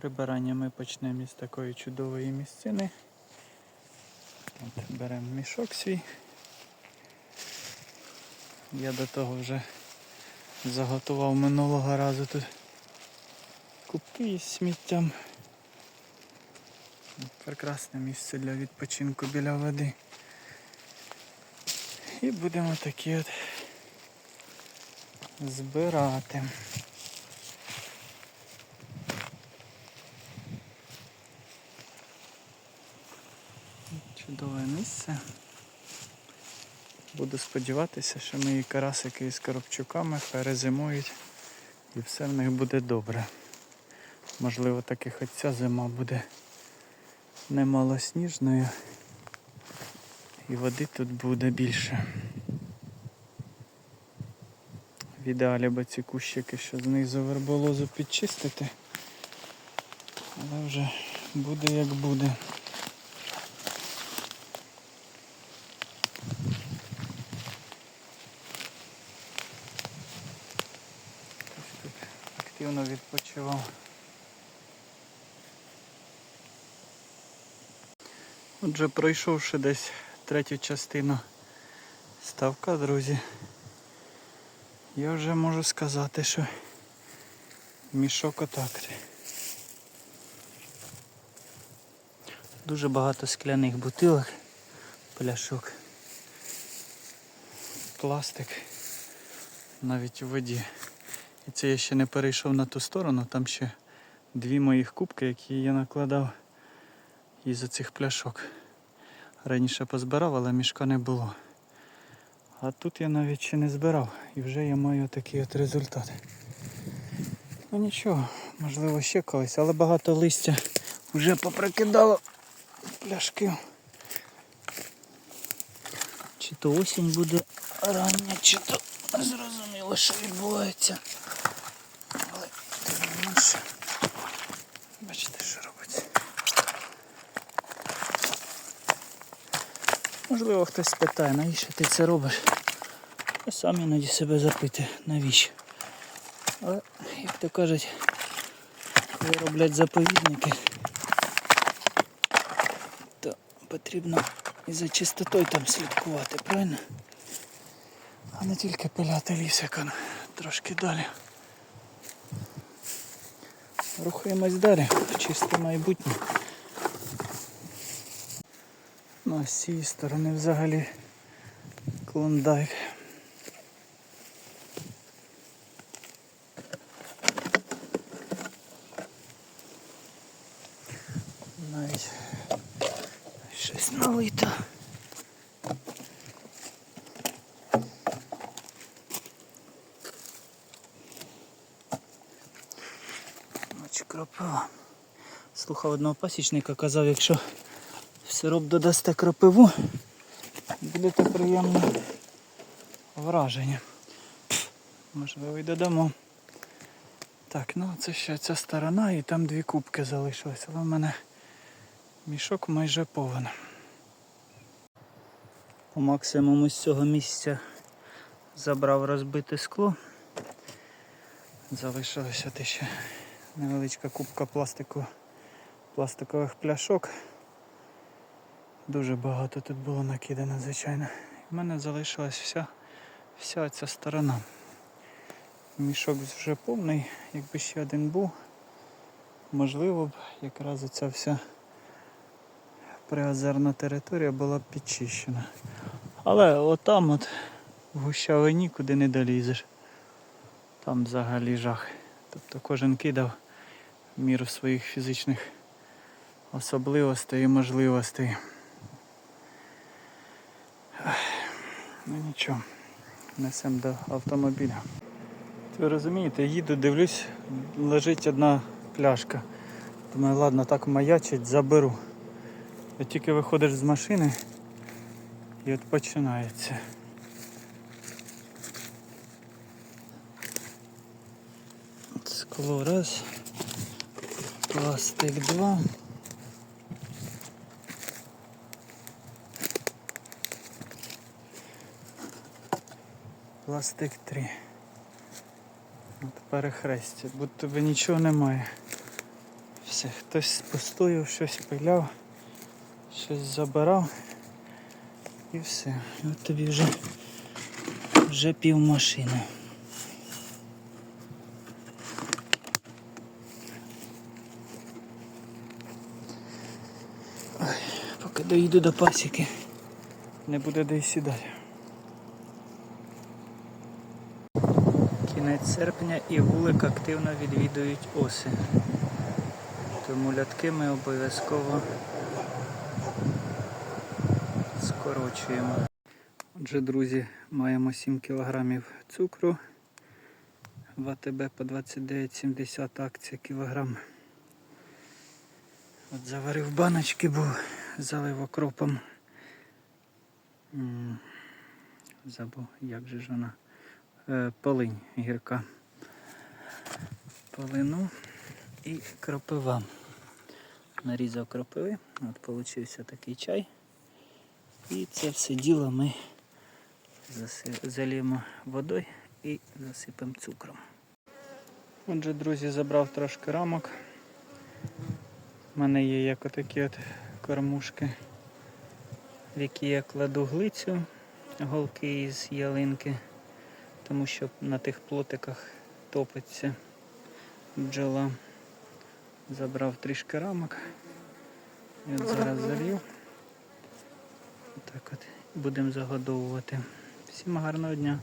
Прибирання ми почнемо із такої чудової місцини. От, беремо мішок свій. Я до того вже заготував минулого разу тут кубки із сміттям. Прекрасне місце для відпочинку біля води. І будемо такі от збирати. Чудове місце. Буду сподіватися, що мої карасики із коробчуками перезимують і все в них буде добре. Можливо, таки хоч ця зима буде немало сніжною і води тут буде більше. В ідеалі би ці кущики ще знизу верболозу підчистити. Але вже буде як буде. Активно відпочивав. Отже, пройшовши десь третю частину ставка, друзі, я вже можу сказати, що мішок отак. Дуже багато скляних бутилок, пляшок, пластик, навіть у воді. Це я ще не перейшов на ту сторону, там ще дві моїх кубки, які я накладав із оцих пляшок. Раніше позбирав, але мішка не було. А тут я навіть ще не збирав і вже я маю такий от результат. Ну нічого, можливо ще колись, але багато листя вже поприкидало пляшки. Чи то осінь буде рання, чи то зрозуміло, що відбувається. Менше. Бачите, що робиться. Можливо, хтось спитає, навіщо ти це робиш? Я сам іноді себе запитую, навіщо. Але, як то кажуть, коли роблять заповідники, то потрібно і за чистотою там слідкувати, правильно? А не тільки пиляти ліс, як трошки далі. Рухаємось далі в чисте майбутнє. Ну, а з цієї сторони взагалі клондайк. Навіть щось налито. Кропива. Слухав одного пасічника, казав, якщо сироп додасте кропиву, будете приємне враження. Можливо, і додамо. Так, ну це ще ця сторона і там дві кубки залишились, але в мене мішок майже повен. По максимуму з цього місця забрав розбите скло. Залишилася те ще невеличка кубка пластику, пластикових пляшок. Дуже багато тут було накидано, звичайно. У мене залишилась вся, вся ця сторона. Мішок вже повний, якби ще один був. Можливо б якраз оця вся приозерна територія була б підчищена. Але отам от в гущавині куди не долізеш. Там взагалі жах. Тобто кожен кидав міру своїх фізичних особливостей і можливостей. Ну нічого, несемо до автомобіля. Ви розумієте, їду, дивлюсь, лежить одна пляшка. Думаю, ладно, так маячить, заберу. А тільки виходиш з машини і от починається. Скло раз, пластик два. Пластик 3. От перехрестя, будто би нічого немає. Все. Хтось постояв, щось пиляв, щось забирав. І все. От тобі вже, вже пів машини. Поки доїду до пасіки, не буде де й сідати. Кінець серпня і вулик активно відвідують оси. Тому лятки ми обов'язково скорочуємо. Отже, друзі, маємо 7 кг цукру. В по 29,70 акція кілограм. От заварив баночки, бо залив окропом. Забув, як же ж вона. Е, Полинь гірка. Полину і кропива. Нарізав кропиви. От получився такий чай. І це все діло ми заліємо водою і засипемо цукром. Отже, друзі, забрав трошки рамок. У мене є як отакі от кормушки, в які я кладу глицю, голки із ялинки, тому що на тих плотиках топиться бджола. Забрав трішки рамок. І от зараз залью. Так от будемо загодовувати. Всім гарного дня.